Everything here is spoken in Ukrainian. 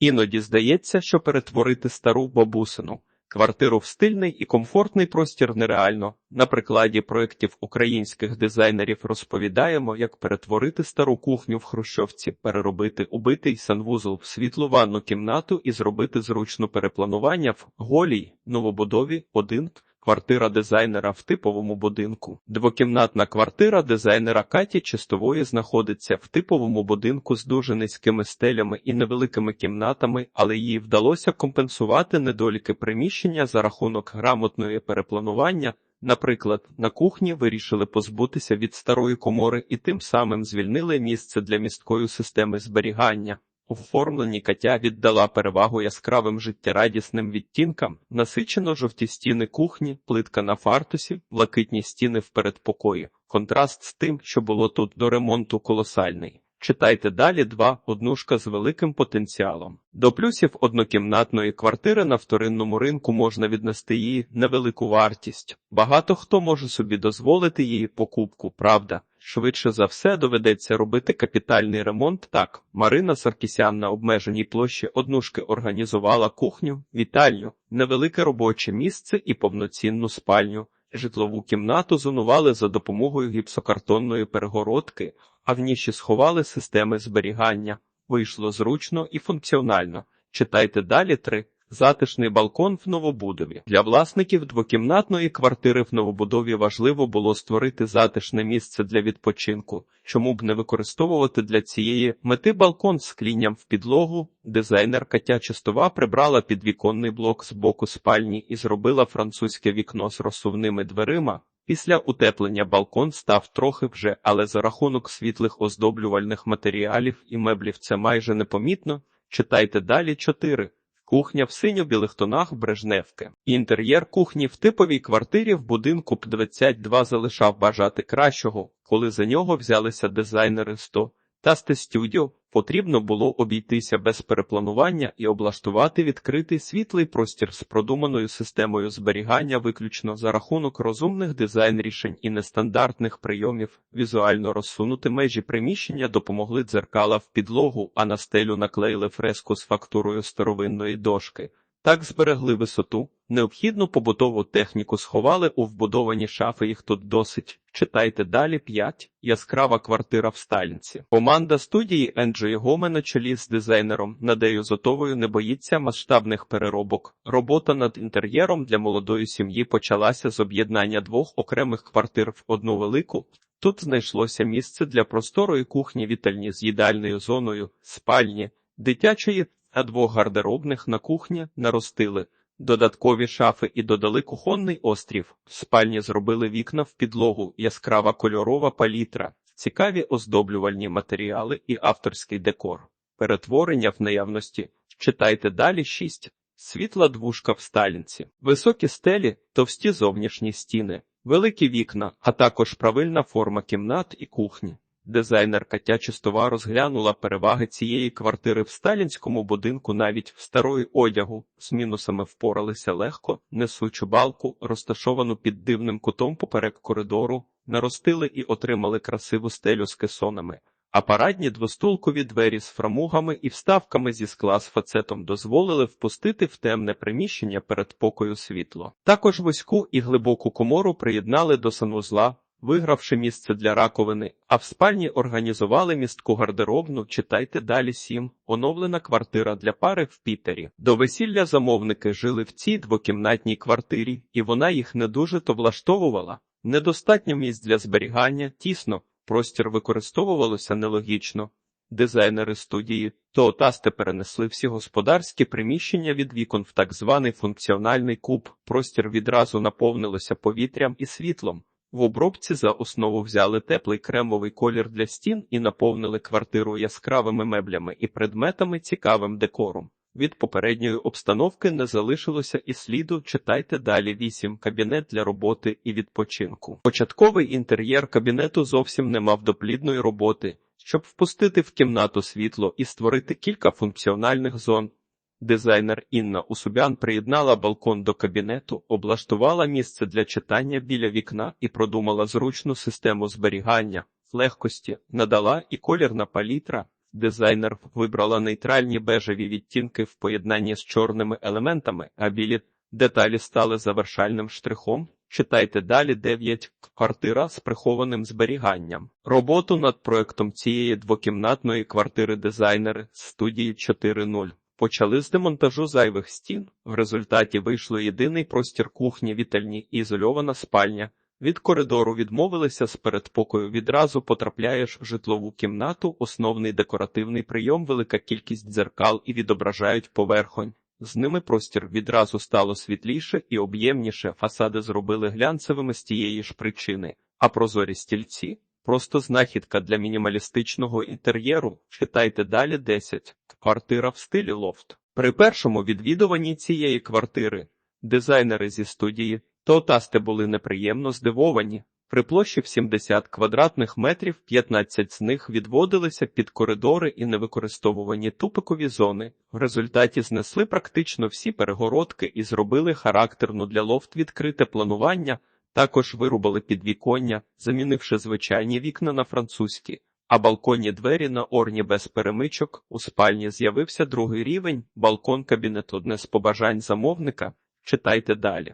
Іноді здається, що перетворити стару бабусину квартиру в стильний і комфортний простір нереально. На прикладі проєктів українських дизайнерів розповідаємо, як перетворити стару кухню в хрущовці, переробити убитий санвузол в світлу ванну кімнату і зробити зручну перепланування в голій новобудові 1 Квартира дизайнера в типовому будинку. Двокімнатна квартира дизайнера Каті Чистової знаходиться в типовому будинку з дуже низькими стелями і невеликими кімнатами, але їй вдалося компенсувати недоліки приміщення за рахунок грамотної перепланування. Наприклад, на кухні вирішили позбутися від старої комори і тим самим звільнили місце для місткої системи зберігання. У оформленні Катя віддала перевагу яскравим життєрадісним відтінкам, насичено жовті стіни кухні, плитка на фартусі, блакитні стіни в передпокої. Контраст з тим, що було тут до ремонту колосальний. Читайте далі два однушка з великим потенціалом. До плюсів однокімнатної квартири на вторинному ринку можна віднести її невелику вартість. Багато хто може собі дозволити її покупку, правда. Швидше за все доведеться робити капітальний ремонт. Так, Марина Саркісян на обмеженій площі однушки організувала кухню, вітальню, невелике робоче місце і повноцінну спальню. Житлову кімнату зонували за допомогою гіпсокартонної перегородки, а в ніші сховали системи зберігання. Вийшло зручно і функціонально. Читайте далі 3. Затишний балкон в новобудові для власників двокімнатної квартири в новобудові важливо було створити затишне місце для відпочинку, чому б не використовувати для цієї мети балкон з клінням в підлогу. Дизайнер Катя Чистова прибрала підвіконний блок з боку спальні і зробила французьке вікно з розсувними дверима. Після утеплення балкон став трохи вже, але за рахунок світлих оздоблювальних матеріалів і меблів це майже непомітно. Читайте далі 4. Кухня в синьо-білих тонах Брежневки. Інтер'єр кухні в типовій квартирі в будинку П-22 залишав бажати кращого, коли за нього взялися дизайнери 100 та Сте Стюдіо. Потрібно було обійтися без перепланування і облаштувати відкритий світлий простір з продуманою системою зберігання виключно за рахунок розумних дизайн рішень і нестандартних прийомів. Візуально розсунути межі приміщення допомогли дзеркала в підлогу, а на стелю наклеїли фреску з фактурою старовинної дошки. Так зберегли висоту, необхідну побутову техніку сховали у вбудовані шафи, їх тут досить. Читайте далі 5. Яскрава квартира в Сталінці. Команда студії Енджої Гоме на чолі з дизайнером Надею Зотовою не боїться масштабних переробок. Робота над інтер'єром для молодої сім'ї почалася з об'єднання двох окремих квартир в одну велику. Тут знайшлося місце для просторої кухні вітальні з їдальною зоною, спальні, дитячої а двох гардеробних на кухні наростили. Додаткові шафи і додали кухонний острів. В спальні зробили вікна в підлогу, яскрава кольорова палітра, цікаві оздоблювальні матеріали і авторський декор. Перетворення в наявності. Читайте далі 6. Світла двушка в сталінці, високі стелі, товсті зовнішні стіни, великі вікна, а також правильна форма кімнат і кухні. Дизайнер Катя Чистова розглянула переваги цієї квартири в сталінському будинку навіть в старої одягу, з мінусами впоралися легко, несучу балку, розташовану під дивним кутом поперек коридору, наростили і отримали красиву стелю з кесонами. А парадні двостулкові двері з фрамугами і вставками зі скла з фацетом дозволили впустити в темне приміщення перед покою світло. Також вузьку і глибоку комору приєднали до санвузла, вигравши місце для раковини, а в спальні організували містку гардеробну. Читайте далі сім. Оновлена квартира для пари в Пітері. До весілля замовники жили в цій двокімнатній квартирі, і вона їх не дуже то влаштовувала. Недостатньо місць для зберігання, тісно, простір використовувалося нелогічно. Дизайнери студії то тасти перенесли всі господарські приміщення від вікон в так званий функціональний куб. Простір відразу наповнилося повітрям і світлом. В обробці за основу взяли теплий кремовий колір для стін і наповнили квартиру яскравими меблями і предметами цікавим декором. Від попередньої обстановки не залишилося і сліду. Читайте далі вісім кабінет для роботи і відпочинку. Початковий інтер'єр кабінету зовсім не мав доплідної роботи, щоб впустити в кімнату світло і створити кілька функціональних зон. Дизайнер Інна Усубян приєднала балкон до кабінету, облаштувала місце для читання біля вікна і продумала зручну систему зберігання, легкості, надала і колірна палітра. Дизайнер вибрала нейтральні бежеві відтінки в поєднанні з чорними елементами, а білі деталі стали завершальним штрихом. Читайте далі 9. Квартира з прихованим зберіганням. Роботу над проектом цієї двокімнатної квартири дизайнери студії 4.0 почали з демонтажу зайвих стін. В результаті вийшло єдиний простір кухні, вітальні і ізольована спальня. Від коридору відмовилися з передпокою. Відразу потрапляєш в житлову кімнату. Основний декоративний прийом, велика кількість дзеркал і відображають поверхонь. З ними простір відразу стало світліше і об'ємніше. Фасади зробили глянцевими з тієї ж причини, а прозорі стільці просто знахідка для мінімалістичного інтер'єру. Читайте далі 10. Квартира в стилі лофт. При першому відвідуванні цієї квартири дизайнери зі студії Тотасти були неприємно здивовані. При площі в 70 квадратних метрів 15 з них відводилися під коридори і невикористовувані тупикові зони. В результаті знесли практично всі перегородки і зробили характерну для лофт відкрите планування. Також вирубали підвіконня, замінивши звичайні вікна на французькі, а балконні двері на орні без перемичок. У спальні з'явився другий рівень, балкон кабінет одне з побажань замовника. Читайте далі.